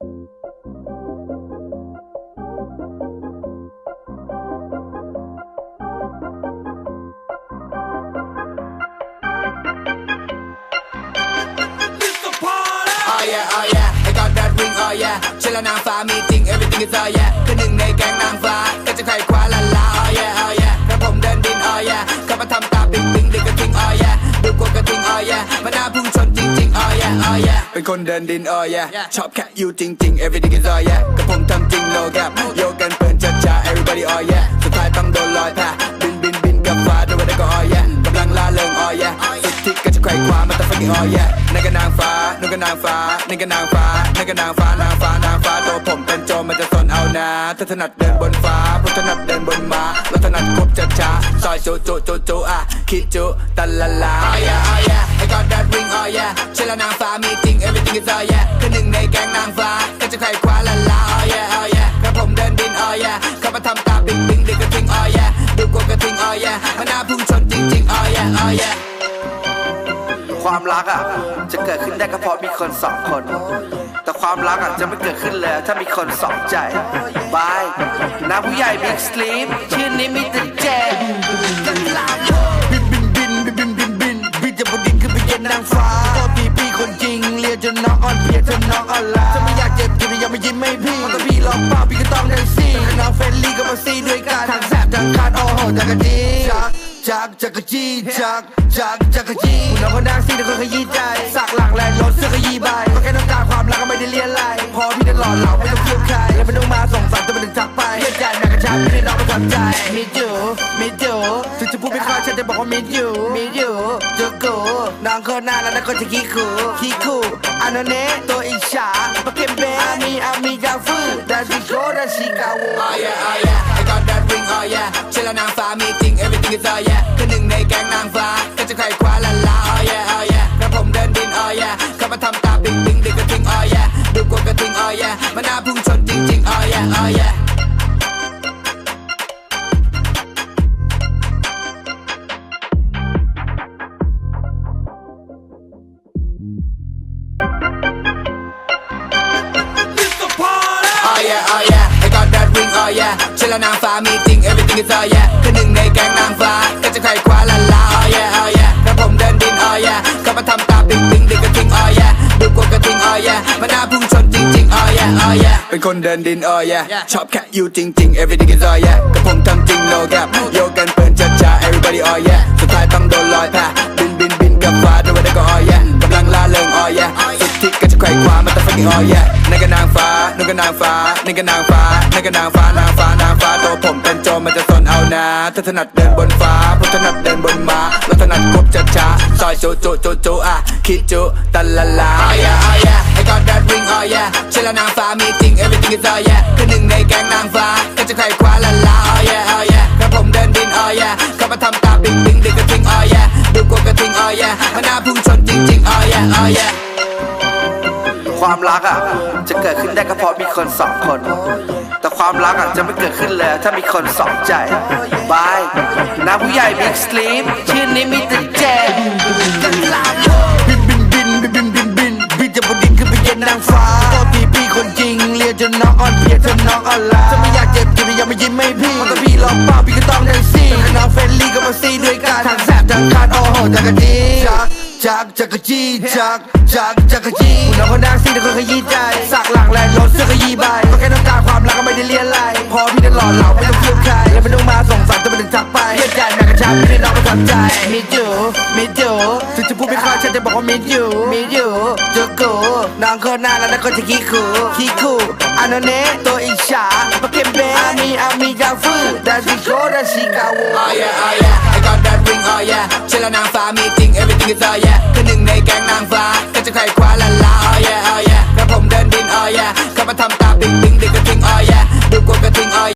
Oh yeah, oh yeah, I got that ring, oh yeah เชลนางฟ้ามีจริง everything is oh yeah คือหนึ่งในแก๊งนางฟ้า ก็จะใครคว้าลาลา เป็นคนเดินดิน oh yeah ชอบแค่อยู่จริงๆ everything is oh yeah กับผมทำจริง no gap โยกกันเปินจัดจ้า everybody oh yeah สุดท้ายต้องโดนลอยแพบินบินบินกับฟ้าด้วยได้ก็ oh yeah กำลังล่าเริง oh yeah สุดที่ก็จะใครคว้ามันต้อง fucking oh yeah นั่นก็นางฟ้านั่นก็นางฟ้านี่ก็นางฟ้านั่นก็นางฟ้านางฟ้านางฟ้าตัวผมเป็นโจรมันจะสนเอานะถ้าถนัดเดินบนฟ้าพุทถนัดเดินบนม้าเราถนัดคบช้าช้าๆซอยโจโจโจโจอะคิดจุตันละลา oh yeah oh yeah I got that ring oh yeah เชลนางฟ้ามีจริง everything is oh yeah คือหนึ่งในแก๊งนางฟ้าก็จะใครคว้าละลา oh yeah oh yeah กระผมเดินดิน oh yeah เข้ามาทำตาปิ๊งปิ๊งดึกกระทิง oh yeah ดูกลัวกระทิง oh yeah มันน่าพุ่งชนจริงๆ oh yeah oh yeah ความรักอะจะเกิดขึ้นได้ก็เพราะมีคนสองคน แต่ความรักอะจะไม่เกิดขึ้นเลยถ้ามีคนสองใจบายน้าผู้ใหญ่บิ๊กสลีปชื่อนี้มีแต่แจกบิน จะนน้องอ่อนเพลียจนน้องอ่อนล้าจะไม่อยากเจ็บจริงอย่ามายิ้มให้พี่ถ้าพี่ลอกเปล่าพี่ก็ต้องได้สิน้องเฟรนลี่ก็มาซีด้วยกันทางแสบทางคาดโอ้โหจักรจีจักจักรจีจักจักจักรจี ชับพี่น้องประทับใจมิจูมิจูถึงจะพูดไม่ค่อยฉันจะบอกว่ามิจูมิจูจูกูน้องคนน่ารักแล้วก็จะขี้ขู่ขี้ขู่อันนั้นเนตัวอิจฉาปะเก็บเบอามีอามีกาฟูดาซิโกดาชิกาวู oh yeah oh yeah I got that ring oh yeah เชื่อแล้วนางฟ้ามีจริง everything is oh yeah คือหนึ่งในแก๊งนางฟ้าก็จะใครคว้าละลา oh yeah oh yeah กระผมเดินดิน oh yeah เข้ามาทำตาปิ๊งปิ๊งดึกกระทิง oh yeah ดูกลัวกระทิง oh yeah มันน่าพุ่งชนจริงๆ oh yeah oh yeah yeah เชลนางฟ้ามีจริง everything is oh yeah คือหนึ่งในแก๊งนางฟ้าก็จะใครคว้าละลาอ๋อ yeah อ๋อ yeah กระผมเดินดินอ๋อ yeah เข้ามาทำตาปิ๊งปิ๊งดึกกระทิงอ๋อ yeah ดูกลัวกระทิงอ๋อ yeah มันน่าพุ่งชนจริงๆอ๋อ yeah อ๋อ yeah เป็นคนเดินดินอ๋อ yeah ชอบแค่อยู่จริงๆ everything is oh yeah กับผมทำจริง no gap โยกกันเปินจัดจ้า everybody oh yeah สุดท้ายต้องโดนลอยแพบินบินบินกับฟ้าด้วยได้ก็ oh yeah กำลังล่าเริง oh yeah สุดที่ก็จะใครคว้ามันต้อง fucking oh yeah นั่นก็นางฟ้า นั่ก็นางฟ้านี่ก็นางฟ้านั่นก็นางฟ้านางฟ้านางฟ้าตัวผมเป็นโจรมันจะสนเอานะถ้าถนัดเดินบนฟ้าพุทถนัดเดินบนม้าเราถนัดควบช้าช้าซอยโจโจโจโจอะคิดจุตันละลา oh yeah oh yeah I got that ring oh yeah เชลนางฟ้ามีจริง everything is oh yeah คือหนึ่งในแก๊งนางฟ้าก็จะใครคว้าละลา oh yeah oh yeah กระผมเดินดิน oh yeah เขามาทำตาปิ๊งปิ๊งดึกกระทิง oh yeah ดูกลัวกระทิง oh yeah มันน่าพุ่งชนจริงๆ oh yeah oh yeah ความรักอะจะเกิดขึ้นได้ก็เพราะมีคนสองคน แต่ความรักอะจะไม่เกิดขึ้นเลยถ้ามีคนสองใจบายน้าผู้ใหญ่บิ๊กสลีปชื่อนี้มีแต่แจกบินบินบินบินบินบินบินบินจะบนดินขึ้นไปเย็นนางฟ้าโทษทีพี่คนจริงเรียกจนน้องอ่อนเพลียจนน้องอ่อนล้าถ้าไม่อยากเจ็บจริงอย่ามายิ้มให้พี่ถ้าพี่ลองเปล่าพี่ก็ต้องได้สิน้อ จักจักรจีจักจักจักรจีน้องคนดังซีแต่คนขยี้ใจสักหลังแลนรถเสื้อขยี้ใบก็แค่ต้องการความรักก็ไม่ได้เลียนไล่พอพี่จะหล่อเหลาไม่ต้องเคียวใครแล้วไม่ต้องมาส่งสารจะไม่ถึงทักไปเลียใจแม่กระชับพี่ได้น้องประทับใจมิจูมิจูถึงจะพูดไม่ค่อยฉันจะบอกว่ามิจูมิจูจูกูน้องคนน่ารักแล้วก็จะขี้ขู่ขี้ขู่อันนั้นเนตัวอิจฉาปะเก็บเบอามีอามีกาฟูดาซิโกดาชิกาวู oh yeah oh yeah I got that ring oh yeah เชลนางฟ้ามีจริง everything is oh yeah